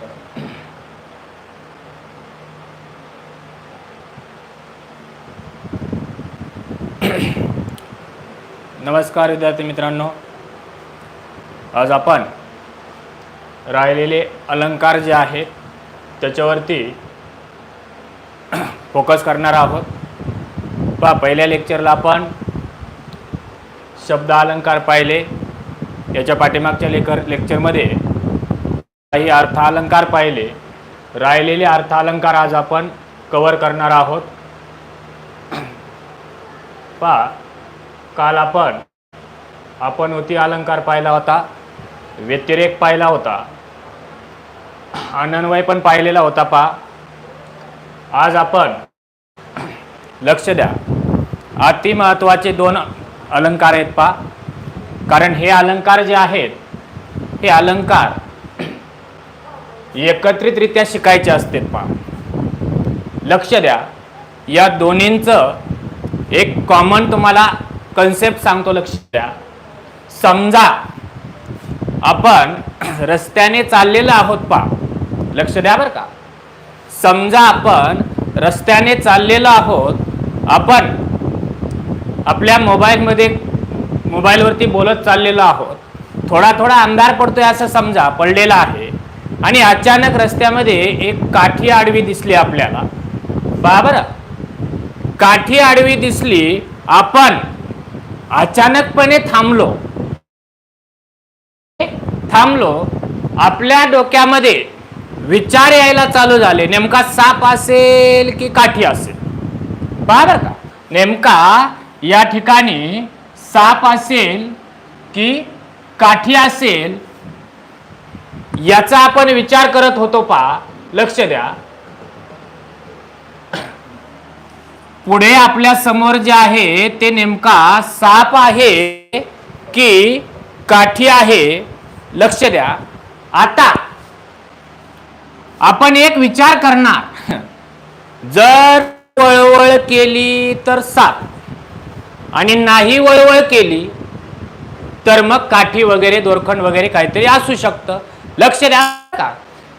नमस्कार विद्यार्थी मित्रांनो. आज आपण राहिलेले अलंकार जे आहेत त्याच्यावरती फोकस करणार आहोत. पहा पहिल्या लेक्चरला आपण शब्द अलंकार पाहिले. याच्या पाठीमागच्या लेकर लेक्चरमध्ये काही अर्थ अलंकार पाहिले. राहिलेले अर्थ अलंकार आज आपण कवर करणार आहोत. पहा काल आपण आपण होती अलंकार पाहिला होता व्यतिरेक पाहिला होता. अनन्वय पण पाहिलेला होता पा. आज आपण लक्ष द्या. अति महत्त्वाचे दोन अलंकार आहेत पा. कारण हे अलंकार जे आहेत हे अलंकार एकत्रितरित्या शिकायचे असतात पा. लक्ष द्या. या दोन्हींचं एक कॉमन तुम्हाला कन्सेप्ट सांगतो लक्ष द्या. समजा आपण रस्त्याने चाललेलं आहोत पा लक्ष द्या बरं का. समजा आपण रस्त्याने चाललेलो आहोत आपण आपल्या मोबाईलमध्ये मोबाईलवरती बोलत चाललेलो आहोत. थोडा थोडा अंधार पडतोय असं समजा पडलेला आहे. आणि अचानक रस्त्यामध्ये एक काठी आडवी दिसली आपल्याला. बा बरं. काठी आडवी दिसली आपण अचानकपणे थांबलो. थांबलो. आपल्या डोक्यामध्ये विचार यायला चालू झाले. नेमका साप असेल की काठी असेल? बरं का. नेमका या ठिकाणी साप असेल की काठी असेल याचा आपण विचार करत होतो पा लक्ष द्या. पुढे आपल्यासमोर जे आहे ते नेमका साप आहे की काठी आहे? लक्ष द्या. आता आपण एक विचार करणार. जर वळवळ केली तर साप. आणि नाही वळवळ केली तर मग काठी वगैरे दोरखंड वगैरे काहीतरी असू शकतं. लक्ष द्या. का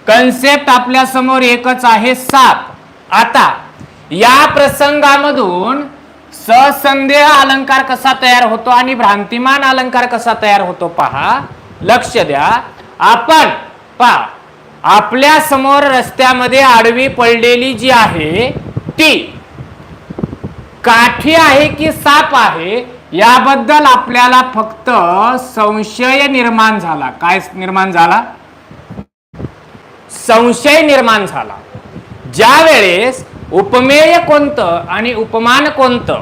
कन्सेप्ट आपल्यासमोर एकच आहे साप. आता या प्रसंगामधून ससंदेह अलंकार कसा तयार होतो आणि भ्रांतिमान अलंकार कसा तयार होतो पहा. लक्ष द्या. आपण पहा आपल्यासमोर रस्त्यामध्ये आडवी पडलेली जी आहे ती काठी आहे की साप आहे याबद्दल आपल्याला फक्त संशय निर्माण झाला. काय निर्माण झाला? संशय निर्माण झाला. ज्या वेळेस उपमेय कोणतं आणि उपमान कोणतं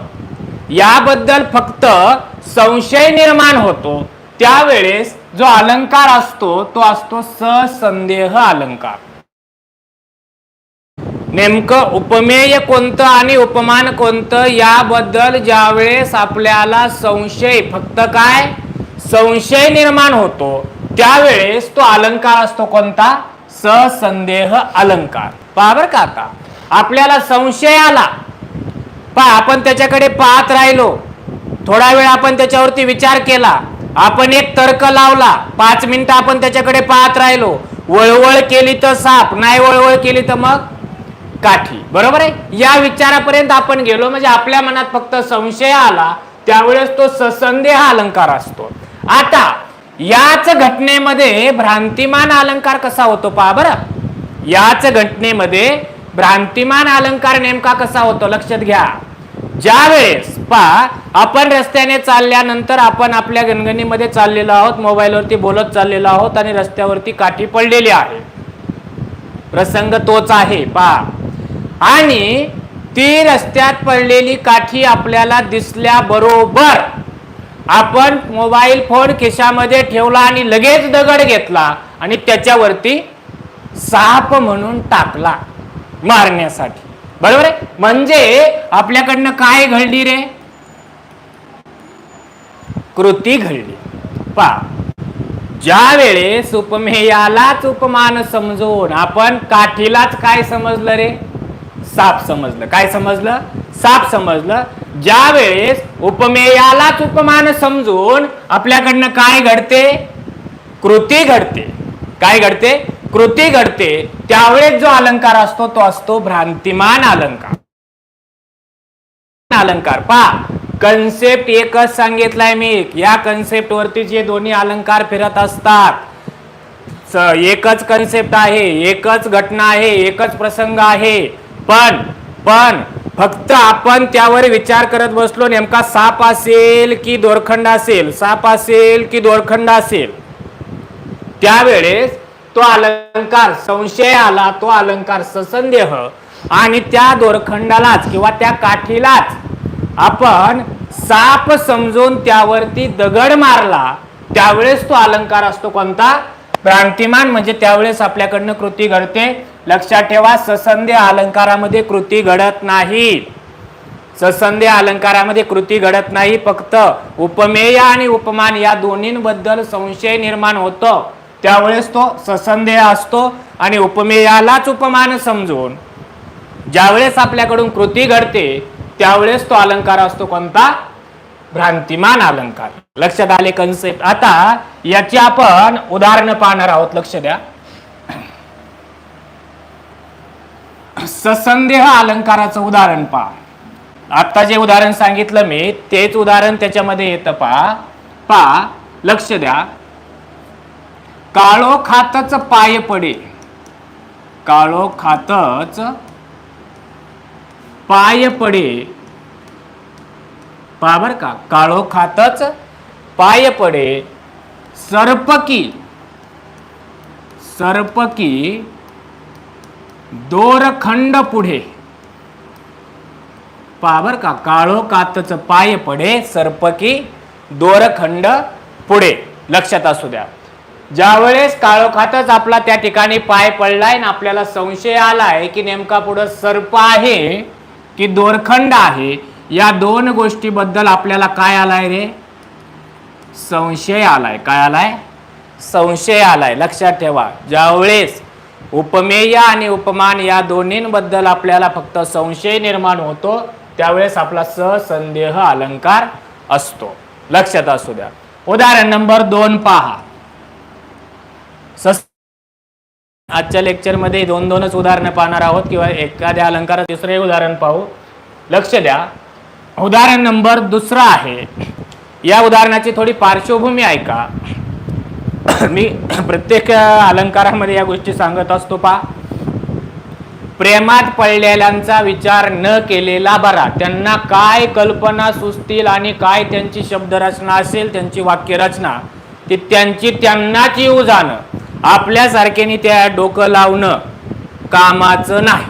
याबद्दल फक्त संशय निर्माण होतो. त्यावेळेस जो अलंकार असतो तो असतो ससंदेह अलंकार. नेमकं उपमेय कोणतं आणि उपमान कोणतं याबद्दल ज्यावेळेस आपल्याला संशय फक्त काय? संशय निर्माण होतो त्यावेळेस तो अलंकार असतो कोणता? ससंदेह अलंकार. पाबर का आता. आपल्याला संशय आला. पहा आपण त्याच्याकडे पाहत राहिलो. थोडा वेळ आपण त्याच्यावरती विचार केला. आपण एक तर्क लावला. पाच मिनिटं आपण त्याच्याकडे पाहत राहिलो. वळवळ केली तर साप नाही वळवळ केली तर मग काठी. बरोबर आहे? या विचारापर्यंत आपण गेलो. म्हणजे आपल्या मनात फक्त संशय आला. त्यावेळेस तो ससंदेह अलंकार असतो. आता याच घटनेमध्ये भ्रांतिमान अलंकार कसा होतो पहा बरं. याच घटनेमध्ये भ्रांतिमान अलंकार नेमका कसा होतो? लक्षात घ्या. ज्यावेळेस पहा आपण रस्त्याने चालल्यानंतर आपण आपल्या गणगणीमध्ये चाललेलो आहोत मोबाईलवरती बोलत चाललेलो आहोत आणि रस्त्यावरती काठी पडलेली आहे. प्रसंग तोच आहे पहा आणि ती रस्त्यात पडलेली काठी आपल्याला दिसल्या बरोबर आपण मोबाईल फोन खिशामध्ये ठेवला आणि लगेच दगड घेतला आणि त्याच्यावरती साप म्हणून टाकला. मारण्यासाठी. बरोबर आहे? म्हणजे आपल्याकडनं काय घडली रे? कृती घडली. पा ज्या वेळेस उपमेयालाच उपमान समजून आपण काठीलाच काय समजलं रे? साप समजलं. काय समजलं? साप समजलं. ज्या वेळेस उपमेयालाच उपमान समजून आपल्याकडनं काय घडते? कृती घडते. काय घडते? कृती घडते त्यावेळेस जो अलंकार असतो तो असतो भ्रांतिमान अलंकार. अलंकार. पा कन्सेप्ट एकच सांगितलाय मी. या कन्सेप्ट वरती जे दोन्ही अलंकार फिरत असतात एकच कन्सेप्ट आहे एकच घटना आहे एकच प्रसंग आहे. पण पण फक्त आपण त्यावर विचार करत बसलो नेमका साप असेल की दोरखंड असेल? साप असेल की दोरखंड असेल? त्यावेळेस तो अलंकार संशय आला तो अलंकार ससंदेह. आणि त्या दोरखंडालाच किंवा त्या काठीलाच आपण साप समजून त्यावरती दगड मारला त्यावेळेस तो अलंकार असतो कोणता? भ्रांतिमान म्हणजे त्यावेळेस आपल्याकडनं कृती घडते. लक्षात ठेवा ससंदेह अलंकारामध्ये कृती घडत नाही. ससंदेह अलंकारामध्ये कृती घडत नाही फक्त उपमेय आणि उपमान या दोन्हींबद्दल संशय निर्माण होतो. त्यावेळेस तो ससंदेह असतो आणि उपमेयालाच उपमान समजून. ज्यावेळेस आपल्याकडून कृती घडते त्यावेळेस तो अलंकार असतो कोणता? भ्रांतिमान अलंकार. लक्षात आले कन्सेप्ट आता याची आपण उदाहरणं पाहणार आहोत लक्ष द्या. ससंदेह अलंकाराचं उदाहरण पहा. आता जे उदाहरण सांगितलं मी तेच उदाहरण त्याच्यामध्ये येतं पहा. पहा लक्ष द्या. काळो खातच पाय पडे काळो खातच पाय पडे पाबर का काळो खातच पाय पडे सर्पकी सर्पकी दोरखंड पुढे. पाबर का काळो कातच पाय पडे सर्पकी दोरखंड पुढे. लक्षात असू द्या. ज्यावेळेस काळोखातच आपला त्या ठिकाणी पाय पडलाय ना आपल्याला संशय आलाय की नेमका पुढं सर्प आहे की दोरखंड आहे या दोन गोष्टीबद्दल आपल्याला काय आलाय रे? संशय आलाय. काय आलाय? संशय आलाय. लक्षात ठेवा. ज्यावेळेस उपमेय आणि उपमान या दोन्हींबद्दल आपल्याला फक्त संशय निर्माण होतो त्यावेळेस आपला ससंदेह अलंकार असतो. लक्षात असू द्या. उदाहरण नंबर दोन पहा. सस आजच्या लेक्चरमध्ये दोन दोनच उदाहरणं पाहणार आहोत किंवा एखाद्या अलंकारात दुसरे उदाहरण पाहू. लक्ष द्या. उदाहरण नंबर दुसरा आहे. या उदाहरणाची थोडी पार्श्वभूमी ऐका. मी प्रत्येक अलंकारामध्ये या गोष्टी सांगत असतो पा प्रेमात पडलेल्यांचा विचार न केलेला बरा. त्यांना काय कल्पना सुचतील आणि काय त्यांची शब्दरचना असेल त्यांची वाक्यरचना ती त्यांची त्यांनाच येऊ जाणं आपल्यासारख्याने त्या डोकं लावणं कामाचं नाही.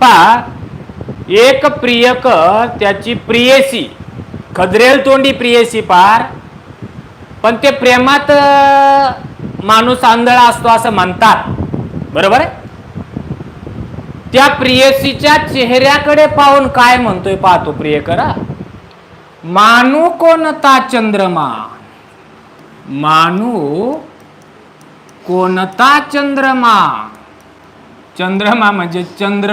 पा एक प्रियक त्याची प्रियसी खदरेल तोंडी प्रियसी पार पण ते प्रेमात माणूस आंधळा असतो असं म्हणतात. बरोबर आहे? त्या प्रियसीच्या चेहऱ्याकडे पाहून काय म्हणतोय पाहतो प्रियकरा? मानू कोणता चंद्रमा मानू कोणता चंद्रमा? चंद्रमा म्हणजे चंद्र.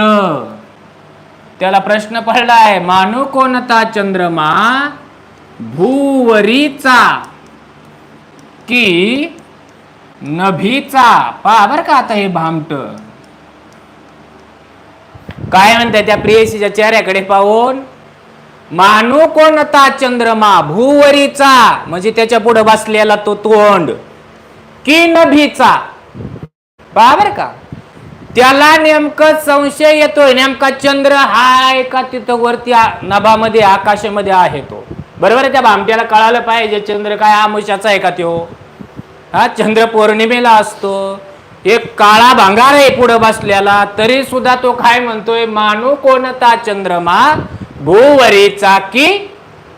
त्याला प्रश्न पडलाय मानू कोणता चंद्रमा? भूवरीचा की नभीचा? पहा बर का आता हे भामट. काय म्हणते त्या प्रेयसीच्या चेहऱ्याकडे पाहून? मानू कोणता चंद्रमा? भूवरीचा. म्हणजे त्याच्या पुढे बसलेला तो तोंड. की नभीचा? पहा बर का. त्याला नेमकं संशय येतोय. नेमका चंद्र हाय का तिथं वरती नभामध्ये आकाशामध्ये आहे तो. बरोबर आहे त्या भामट्याला कळालं पाहिजे चंद्र काय आमुष्याचा आहे का त्यो? हा चंद्र पौर्णिमेला असतो. एक काळा भांगार आहे पुढं बसलेला. तरी सुद्धा तो काय म्हणतोय? मानू कोणता चंद्रमा? भूवरीचा की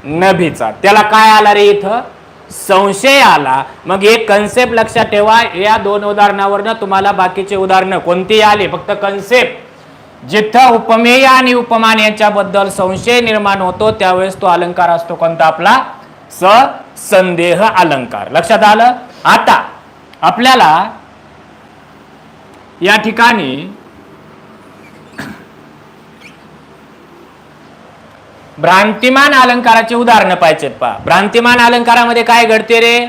नभीचा? त्याला काय आला रे इथं? संशय आला मग एक कन्सेप्ट लक्षात ठेवा या दोन उदाहरणावरनं तुम्हाला बाकीचे उदाहरणं कोणती आले फक्त कन्सेप्ट जिथं उपमेय आणि उपमान यांच्याबद्दल संशय निर्माण होतो त्यावेळेस तो अलंकार असतो कोणता आपला? स संदेह अलंकार. लक्षात आलं? आता आपल्याला या ठिकाणी भ्रांतिमान अलंकाराचे उदाहरणं पाहिजेत पहा. भ्रांतिमान अलंकारामध्ये काय घडते रे?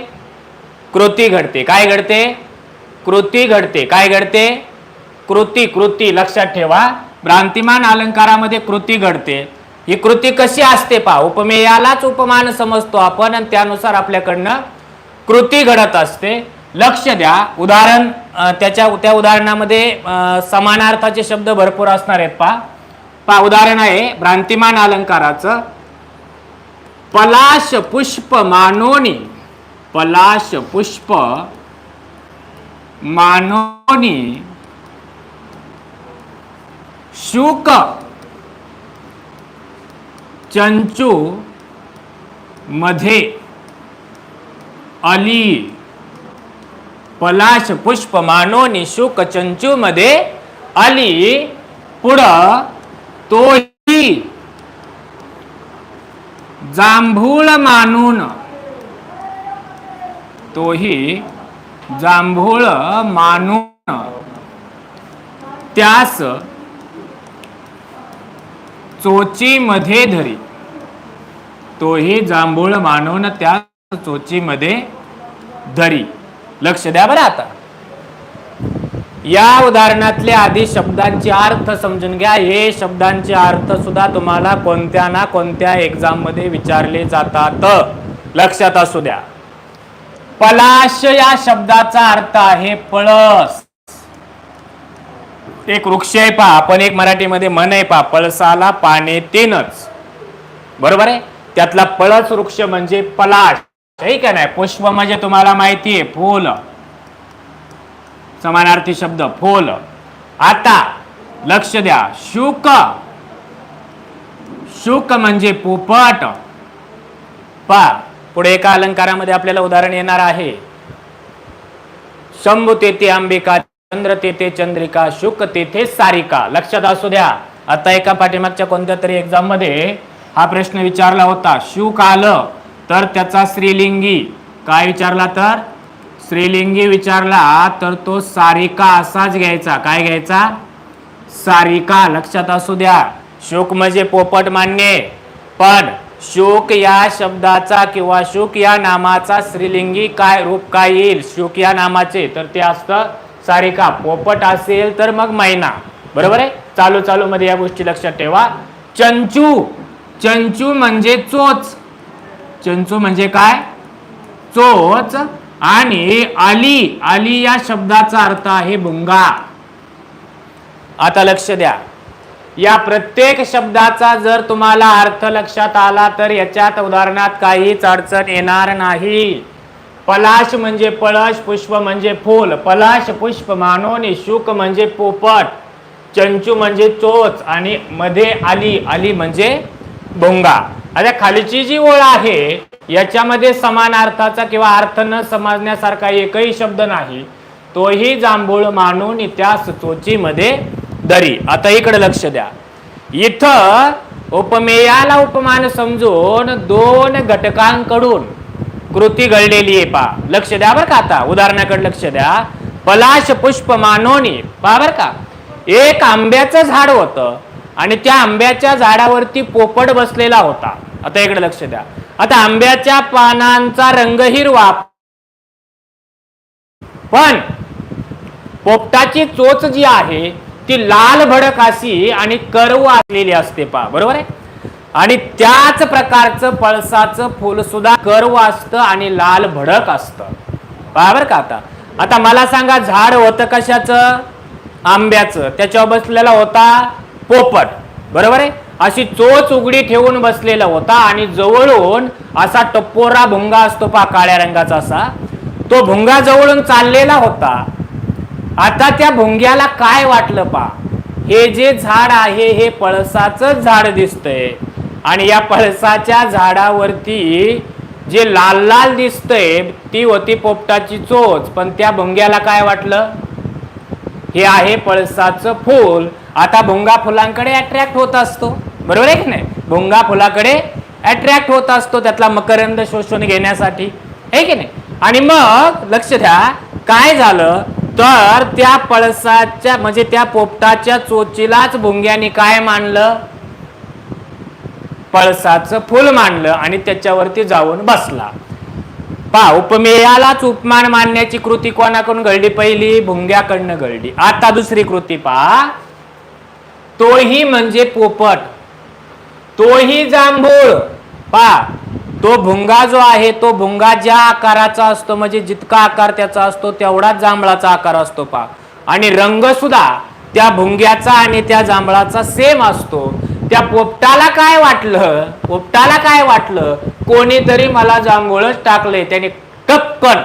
कृती घडते. काय घडते? कृती घडते. काय घडते? कृती कृती. लक्षात ठेवा. भ्रांतिमान अलंकारामध्ये कृती घडते. ही कृती कशी असते पहा. उपमेयालाच उपमान समजतो आपण आणि त्यानुसार आपल्याकडनं कृती घडत असते. लक्ष द्या. उदाहरण त्याच्या त्या उदाहरणामध्ये समानार्थाचे शब्द भरपूर असणार आहेत पहा. पा उदाहरण आहे भ्रांतिमान अलंकाराचं. पलाश पुष्प मानोनी पलाश पुष्प मानोनी शुक चंचू मध्ये अली पलाश पुष्प मानोनी शुक चंचू मध्ये अली पुढं तोही जांभूळ मानून तोही जांभूळ मानून त्यास चोचीमध्ये धरी. तोही जांभूळ मानून त्या चोचीमध्ये धरी. लक्ष द्या बरं आता. या उदाहरणातले आधी शब्दांचे अर्थ समजून घ्या. हे शब्दांचे अर्थ सुद्धा तुम्हाला कोणत्या ना कोणत्या एक्झाममध्ये विचारले जातात. लक्षात असू द्या. पलाश या शब्दाचा अर्थ आहे पळस. एक वृक्ष आहे पा आपण एक मराठीमध्ये म्हण आहे पा पळसाला पाने तीनच. बरोबर आहे? त्यातला पळस वृक्ष म्हणजे पलाश. आहे का नाही? पुष्प म्हणजे तुम्हाला माहिती आहे. फूल. समानार्थी शब्द फोल. आता लक्ष द्या शुक. शुक म्हणजे पोपट. पा पुढे एका अलंकारामध्ये आपल्याला उदाहरण येणार आहे. शंभू तेथे अंबिका चंद्र तेथे चंद्रिका शुक तेथे सारिका. लक्षात असू द्या आता एका पाठीमागच्या कोणत्या तरी एक्झाममध्ये हा प्रश्न विचारला होता. शुक आलं तर त्याचा स्त्रीलिंगी. काय विचारला तर? स्त्रीलिंगी विचारला तर तो सारिका असाच घ्यायचा. काय घ्यायचा? सारिका लक्षात असू द्या. शोक म्हणजे पोपट मान्य पण शोक या शब्दाचा किंवा शोक या नामाचा स्त्रीलिंगी काय रूप काय येईल? शोक या नामाचे. तर ते असतं सारिका. पोपट असेल तर मग मैना. बरोबर आहे? चालू चालू मध्ये या गोष्टी लक्षात ठेवा. चंचू. चंचू म्हणजे चोच. चंचू म्हणजे काय? चोच. आणि आली आली या शब्दाचा अर्थ आहे भुंगा आता लक्ष द्या. या प्रत्येक शब्दाचा जर तुम्हाला अर्थ लक्षात आला तर याच्यात उदाहरणात काहीच अडचण येणार नाही. पलाश म्हणजे पळश पुष्प म्हणजे फूल. पलाश पुष्प मानोनी शुक म्हणजे पोपट. चंचू म्हणजे चोच आणि मध्ये आली आली म्हणजे भोंगा आता खालीची जी ओळ आहे याच्यामध्ये समान अर्थाचा किंवा अर्थ न समजण्यासारखा एकही शब्द नाही तोही जांभूळ मानून त्या चोचीमध्ये दरी. आता इकडे लक्ष द्या. इथं उपमेयाला उपमान समजून दोन घटकांकडून कृती घडलेली आहे पा लक्ष द्या बरं का आता. उदाहरणाकडे लक्ष द्या. पलाश पुष्प मानोनी. पा बर का. एक आंब्याचं झाड होतं आणि त्या आंब्याच्या झाडावरती पोपट बसलेला होता. आता इकडे लक्ष द्या. आता आंब्याच्या पानांचा रंग हिरवा. पण पोपटाची चोच जी आहे ती लाल भडक अशी आणि करव आलेली असते पा बरोबर आहे? आणि त्याच प्रकारचं पळसाचं फुल सुद्धा कर्व असतं आणि लाल भडक असतं. बरोबर का आता. आता मला सांगा झाड होतं कशाचं? आंब्याचं. त्याच्यावर बसलेला होता पोपट. बरोबर आहे? अशी चोच उघडी ठेवून बसलेला होता आणि जवळून असा टप्पोरा भुंगा असतो पा काळ्या रंगाचा असा. तो भुंगा जवळून चाललेला होता. आता त्या भुंग्याला काय वाटलं पा हे जे झाड आहे हे पळसाचं झाड दिसतंय. आणि या पळसाच्या झाडावरती जे लाल लाल दिसतंय ती होती पोपटाची चोच. पण त्या भुंग्याला काय वाटलं? हे आहे पळसाचं फूल. आता भुंगा फुलांकडे अट्रॅक्ट होत असतो. बरोबर आहे की नाही? भुंगा फुलाकडे अट्रॅक्ट होत असतो त्यातला मकरंद शोषून घेण्यासाठी. आहे की नाही? आणि मग लक्ष द्या काय झालं? तर त्या पळसाच्या म्हणजे त्या पोपटाच्या चोचीलाच भोंग्याने काय मानलं पळसाचं फुल मांडलं आणि त्याच्यावरती जाऊन बसला. पा उपमेयालाच उपमान मानण्याची कृती कोणाकडून घडली पहिली? भुंग्याकडनं घडली. आता दुसरी कृती पा. तोही म्हणजे पोपट. तोही जांभूळ. पा तो भुंगा जो आहे तो भुंगा ज्या आकाराचा असतो म्हणजे जितका आकार त्याचा असतो तेवढाच जांभळाचा आकार असतो पा. आणि रंग सुद्धा त्या भुंग्याचा आणि त्या जांभळाचा सेम असतो. त्या पोपटाला काय वाटलं पोपटाला काय वाटलं? कोणीतरी मला जांभूळच टाकले त्याने टपकन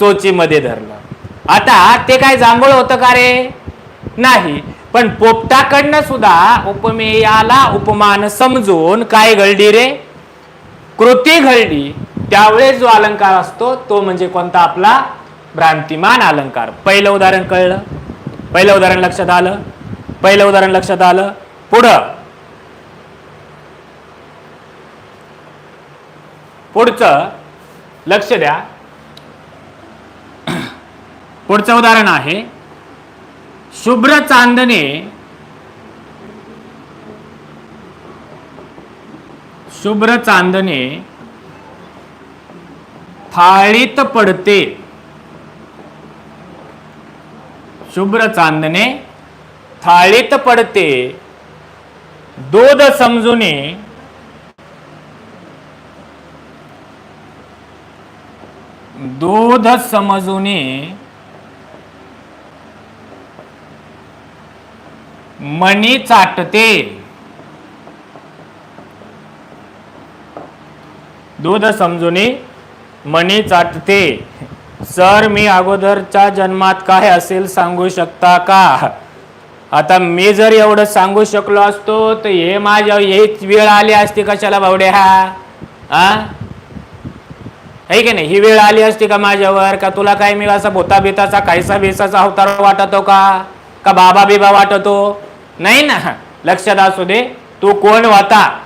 चोचीमध्ये धरलं. आता ते काय जांभूळ होतं का रे? नाही. पण पोपटाकडनं सुद्धा उपमेयाला उपमान समजून काय घडली रे? कृती घडली. त्यावेळेस जो अलंकार असतो तो म्हणजे कोणता आपला? भ्रांतिमान अलंकार. पहिलं उदाहरण कळलं? पहिलं उदाहरण लक्षात आलं? पहिलं उदाहरण लक्षात आलं? पुढं. पुढचं. लक्ष द्या. पुढचं उदाहरण आहे. शुभ्र चांदणे शुभ्र चांदणे थाळीत पडते. शुभ्र चांदणे थाळीत पडते. दोद समजुने दूध समजुने मणी चाटते. दूध समजुनी मणी चाटते. सर मी अगोदरच्या जन्मात काय असेल सांगू शकता का? आता मी जर एवढं सांगू शकलो असतो तर हे माझ्या हेच वेळ आली असती कशाला भावड्या? हा? आहे की नाही? ही वेळ आली असती का माझ्यावर? का तुला काय मी असा भोता बेताचा कायसा बेसाचा अवतार वाटतो का? का बाबा बिबा वाटतो? नाही ना. लक्षात असू दे. तू कोण होता?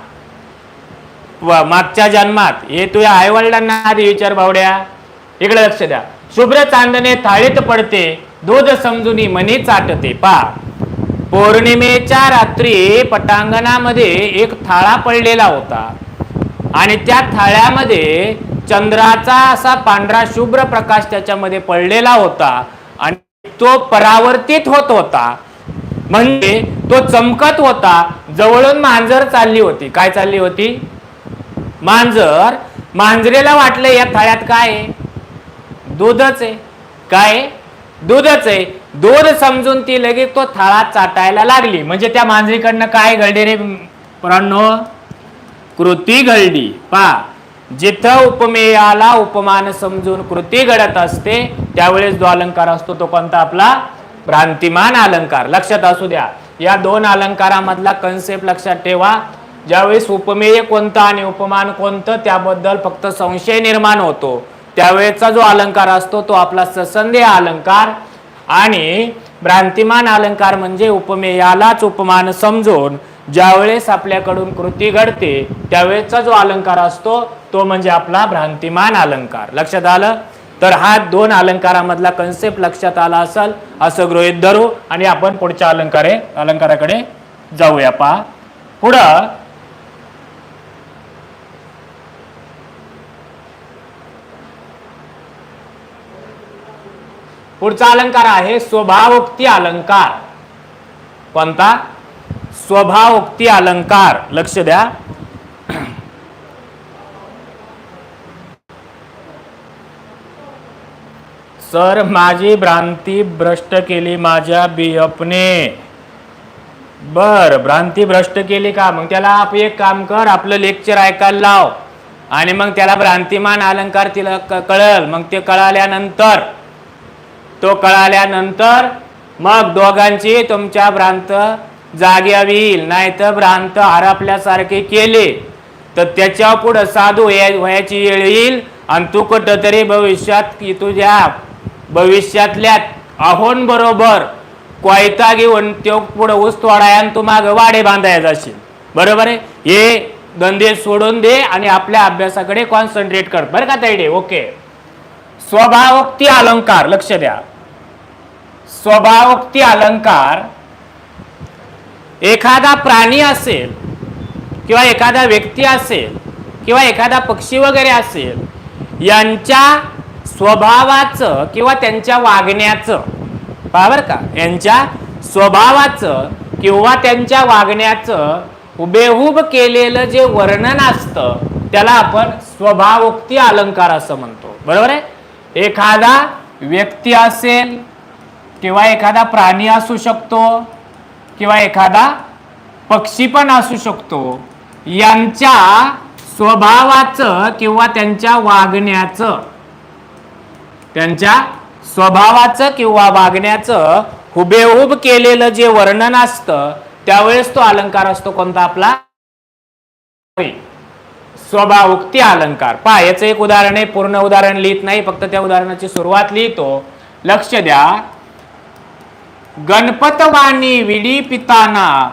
व मागच्या जन्मात. हे तुझ्या आईवडिलांना आधी विचार भावड्या. इकडे लक्ष द्या. शुभ्र चांदणे थाळीत पडते. दूध समजुनी मनी चाटते. पा. पौर्णिमेच्या रात्री पटांगणामध्ये एक थाळा पडलेला होता. आणि त्या थाळ्यामध्ये चंद्राचा असा पांढरा शुभ्र प्रकाश त्याच्यामध्ये पडलेला होता. आणि तो परावर्तित होत होता. म्हणजे तो चमकत होता जवळून मांजर चालली होती. काय चालली होती? मांजर. मांजरेला वाटलं या थाळ्यात काय आहे? दूधच आहे. काय? दूधच आहे. दूध समजून ती लगेच तो थाळा चाटायला लागली. म्हणजे त्या मांजरीकडनं काय घडले रे पोरांनो? कृती घडली. पा जिथं उपमेयाला उपमान समजून कृती घडत असते त्यावेळेस जो अलंकार असतो तो कोणता? आपला भ्रांतिमान अलंकार. लक्षात असू द्या या दोन अलंकारामधला कन्सेप्ट लक्षात ठेवा. ज्यावेळेस उपमेय कोणतं आणि उपमान कोणतं त्याबद्दल फक्त संशय निर्माण होतो. त्यावेळेचा जो अलंकार असतो तो आपला ससंदेह अलंकार. आणि भ्रांतिमान अलंकार म्हणजे उपमेयालाच उपमान समजून ज्यावेळेस आपल्याकडून कृती घडते त्यावेळेचा जो अलंकार असतो तो म्हणजे आपला भ्रांतिमान अलंकार. लक्षात आलं? तर हा दोन अलंकारामधला कन्सेप्ट लक्षात आला असाल असं गृहित धरू आणि आपण पुढच्या अलंकारे अलंकाराकडे जाऊया. पा पुढं. पुढचा अलंकार आहे स्वभावोक्ती अलंकार. कोणता? स्वभावोक्ती अलंकार. लक्ष द्या. सर माझी भ्रांती भ्रष्ट केली माझ्या बियपने. बर भ्रांती भ्रष्ट केली का? मग त्याला आप एक काम कर आपलं लेक्चर ऐकायला लाव. आणि मग त्याला भ्रांतिमान अलंकार तिला कळल. मग ते कळाल्यानंतर तो कळाल्यानंतर मग दोघांची तुमच्या भ्रांत जागी येईल. नाही तर भ्रांत हरपल्यासारखे केले. तर त्याच्या पुढं साधू वयाची वेळ येईल. आणि तू कुठं तरी भविष्यात की तुझ्या भविष्यातल्या आहोन बरोबर कोयता घेऊन तो पुढं ऊस तोडायन आणि तू मागं वाडे बांधायला जाशील. बरोबर आहे? हे धंदे सोडून दे आणि आपल्या अभ्यासाकडे कॉन्सन्ट्रेट कर. बरं का ताईडे? ओके. स्वभावोक्ती अलंकार लक्ष द्या. स्वभावोक्ती अलंकार एखादा प्राणी असेल किंवा एखादा व्यक्ती असेल किंवा एखादा पक्षी वगैरे असेल यांच्या स्वभावाचं किंवा त्यांच्या वागण्याचं. बरोबर का? यांच्या स्वभावाचं किंवा त्यांच्या वागण्याचं हुबेहूब केलेलं जे वर्णन असतं त्याला आपण स्वभावोक्ती अलंकार असं म्हणतो. बरोबर आहे? एखादा व्यक्ती असेल किंवा एखादा प्राणी असू शकतो किंवा एखादा पक्षी पण असू शकतो यांच्या स्वभावाचं किंवा त्यांच्या वागण्याचं त्यांच्या स्वभावाचं किंवा वागण्याचं हुबेहूब केलेलं जे वर्णन असतं त्यावेळेस तो अलंकार असतो कोणता आपला? स्वभावोक्ती अलंकार. पहा याचं एक उदाहरण आहे पूर्ण उदाहरण लिहित नाही फक्त त्या उदाहरणाची सुरुवात लिहितो. लक्ष द्या. गणपतवाणी विडी पिताना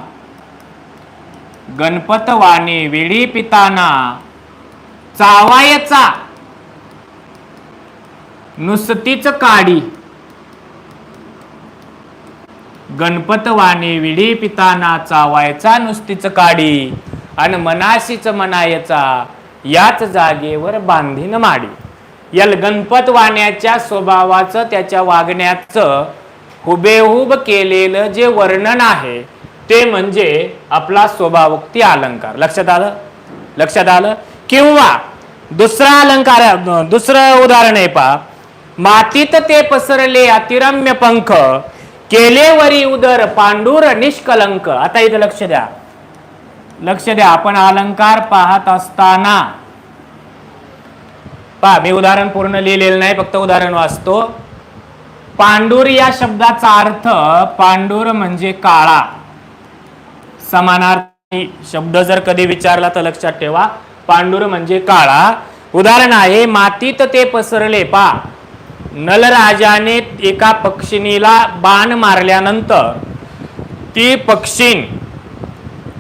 गणपतवाणी विडी पिताना चावायचा. नुसतीच काडी. गणपतवाणी विडी पिताना चावायचा नुसतीच काडी. आणि मनाशीच म्हणायचा याच जागेवर बांधीन माडी. या गणपत वाण्याच्या स्वभावाचं त्याच्या वागण्याचं हुबेहूब केलेलं जे वर्णन आहे ते म्हणजे आपला स्वभावोक्ती अलंकार. लक्षात आलं? लक्षात आलं? किंवा दुसरा अलंकार दुसरं उदाहरण आहे पा मातीत ते पसरले अतिरम्य पंख केलेवरी उदर पांडुर निष्कलंक. आता इथं लक्ष द्या. लक्ष द्या आपण अलंकार पाहत असताना. पहा मी उदाहरण पूर्ण लिहिलेलं नाही फक्त उदाहरण वाचतो. पांडुर या शब्दाचा अर्थ पांडुर म्हणजे काळा. समानार्थी शब्द जर कधी विचारला तर लक्षात ठेवा पांडुर म्हणजे काळा. उदाहरण आहे मातीत ते पसरले पा नलराजाने एका पक्षिणीला बाण मारल्यानंतर ती पक्षीण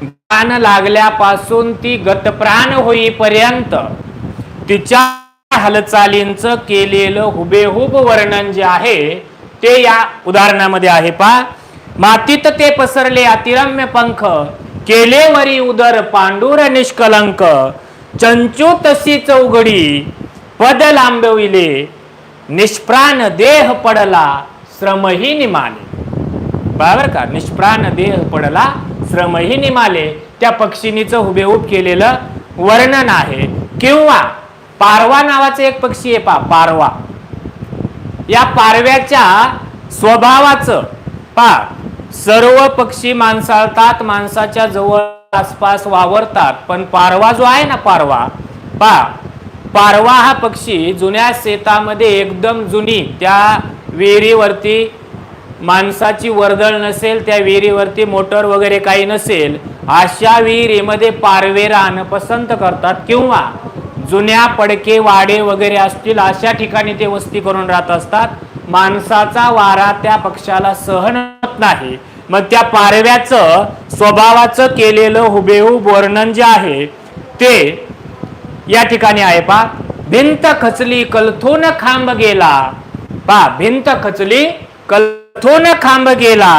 बाण लागल्यापासून ती गतप्राण होईपर्यंत तिच्या हालचालींचं केलेलं हुबेहूब वर्णन जे आहे ते या उदाहरणामध्ये आहे. पा मातीत ते पसरले अतिरम्य पंख केलेवरी उदर पांडुर निष्कलंक चंचू तशी चौघडी पद लांबविले निष्प्राण देह पडला श्रमही निमाले. बरोबर का? निष्प्राण देह पडला श्रमही निमाले. त्या पक्षिणीचं हुबेहूब केलेलं वर्णन आहे. किंवा पारवा नावाचं एक पक्षी आहे पा पारवा. या पारव्याच्या स्वभावाचं पा सर्व पक्षी माणसाळतात माणसाच्या जवळ आसपास वावरतात पण पारवा जो आहे ना पारवा पा पारवा हा पक्षी जुन्या शेतामध्ये एकदम जुनी त्या विहिरीवरती माणसाची वर्दळ नसेल त्या विहिरीवरती मोटर वगैरे काही नसेल अशा विहिरीमध्ये पारवे राहणं पसंत करतात किंवा जुन्या पडके वाडे वगैरे असतील अशा ठिकाणी ते वस्ती करून राहत असतात. माणसाचा वारा त्या पक्षाला सहन होत नाही. मग त्या पारव्याचं स्वभावाचं केलेलं हुबेहूब वर्णन जे आहे ते या ठिकाणी आहे पा भिंत खचली कलथोन खांब गेला. पा भिंत खचली कलथोन खांब गेला.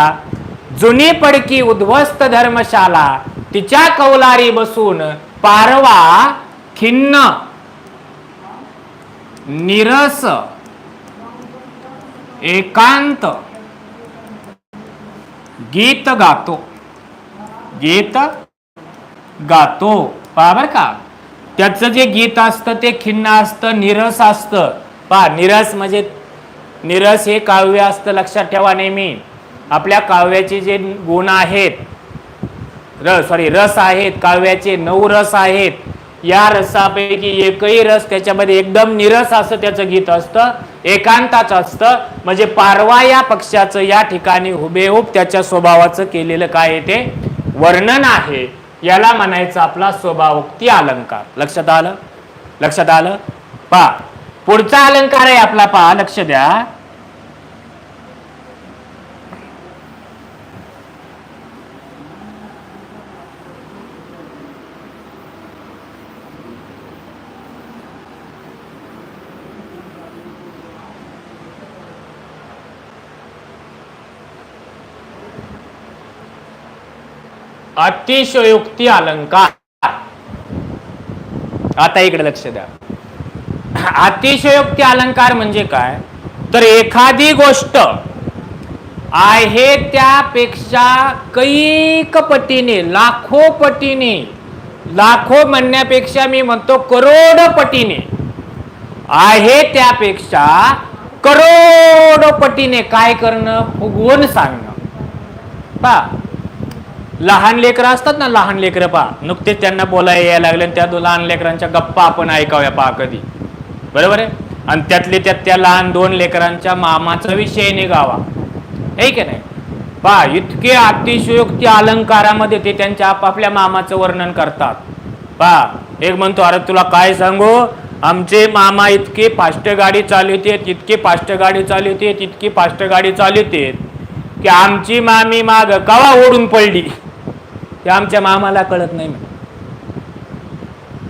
जुनी पडकी उद्ध्वस्त धर्मशाला तिच्या कौलारी बसून पारवा खिन्न निरस एकांत गीत गातो. गीत गातो. पहा का. त्याचं जे गीत असतं ते खिन्न असतं निरस असतं. पहा निरस म्हणजे निरस हे काव्य असतं लक्षात ठेवा नेहमी. आपल्या काव्याचे जे गुण आहेत र सॉरी रस आहेत काव्याचे नऊ रस आहेत या रसापैकी एकही रस त्याच्यामध्ये एकदम निरस असं त्याचं गीत असतं एकांताच असतं. म्हणजे पारवा या पक्षाचं या ठिकाणी हुबेहूब त्याच्या स्वभावाचं केलेलं काय आहे ते वर्णन आहे. याला म्हणायचं आपला स्वभावोक्ती अलंकार. लक्षात आलं? लक्षात आलं? पा पुढचा अलंकार आहे आपला पा लक्ष द्या. अतिशयोक्ती अलंकार. आता इकडे लक्ष द्या. अतिशयोक्ती अलंकार म्हणजे काय? तर एखादी गोष्ट आहे त्यापेक्षा कैक पटीने लाखो पटीने लाखो म्हणण्यापेक्षा मी म्हणतो करोड पटीने आहे त्यापेक्षा करोड पटीने काय करणं? फुगवून सांगणं. पा लहान लेकरं असतात ना लहान लेकरं पहा. नुकतेच त्यांना बोलायला यायला लागले आणि त्या दो- लहान लेकरांच्या गप्पा आपण ऐकाव्या पहा कधी. बरोबर आहे? आणि त्यातले त्यात त्या लहान दोन लेकरांच्या मामाचा विषय निघावा. हे की नाही? पहा इतके अतिशयोक्ती अलंकारामध्ये ते त्यांच्या आपापल्या मामाचं वर्णन करतात. पहा एक म्हणतो अरे तुला काय सांगू? आमचे मामा इतके फास्ट गाडी चालवतेत इतके फास्ट गाडी चालवतेत इतकी फास्ट गाडी चालवतेत की आमची मामी माग कवा ओढून पडली? ते आमच्या मामाला कळत नाही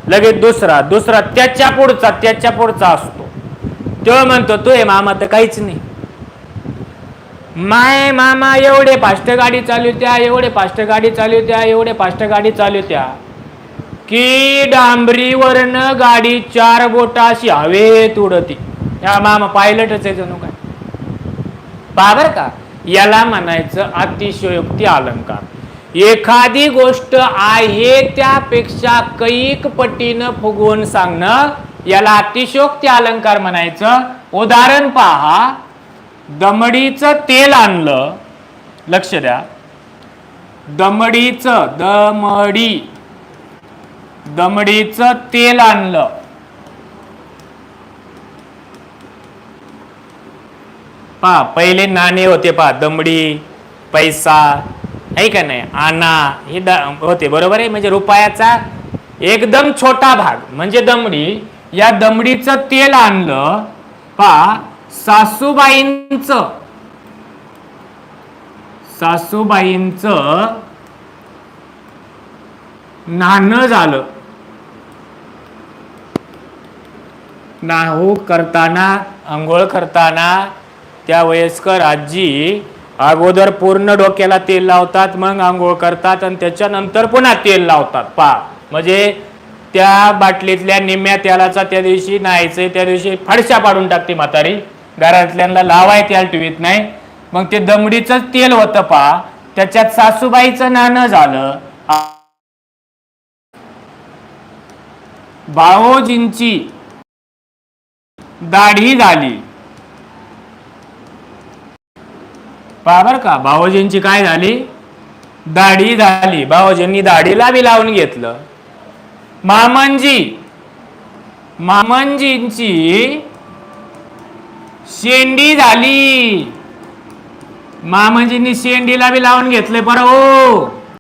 लगेच दुसरा दुसरा त्याच्या पुढचा त्याच्या पुढचा असतो. तो म्हणतो तो हे मामा तर काहीच नाही. माय मामा एवढे फास्ट गाडी चालवत्या एवढे फास्ट गाडी चालवत्या एवढे फास्ट गाडी चालवत्या की डांबरीवरनं गाडी चार बोटा अशी हवेत उडती. या मामा पायलटच आहे जणू काय. बाबर का? याला म्हणायचं अतिशयोक्ती अलंकार. एखादी गोष्ट आहे त्यापेक्षा कैक पटीनं फुगवून सांगणं याला अतिशयोक्ती अलंकार म्हणायचं. उदाहरण पहा. दमडीचं तेल आणलं. लक्ष द्या. दमडीचं दमडी. दमडीचं तेल आणलं. पहा पहिले नाणे होते पहा दमडी पैसा आहे का नाही? आना हे द होते बरोबर आहे? म्हणजे रुपयाचा एकदम छोटा भाग म्हणजे दमडी या दमडीचं तेल आणलं पा सासूबाईंच सासूबाईंच नाणं झालं. नाहू करताना आंघोळ करताना त्या वयस्कर आजी अगोदर पूर्ण डोक्याला तेल लावतात मग आंघोळ करतात आणि त्याच्यानंतर पुन्हा तेल लावतात. पा. म्हणजे त्या बाटलीतल्या निम्म्या तेलाचा त्या दिवशी न्हायचे त्या दिवशी फडशा पाडून टाकते म्हातारी. घरातल्यांना लावाय तेल ठेवीत नाही. मग ते दमडीचं तेल होतं पा. त्याच्यात सासूबाईचं नाणं झालं. भावोजींची दाढी झाली पहा बर का भावोजींची काय झाली? दाढी झाली. भावोजींनी दाढीला बी लावून घेतलं. मामनजी मामनजींची शेंडी झाली. मामनजींनी शेंडीला बी लावून घेतले बरं हो.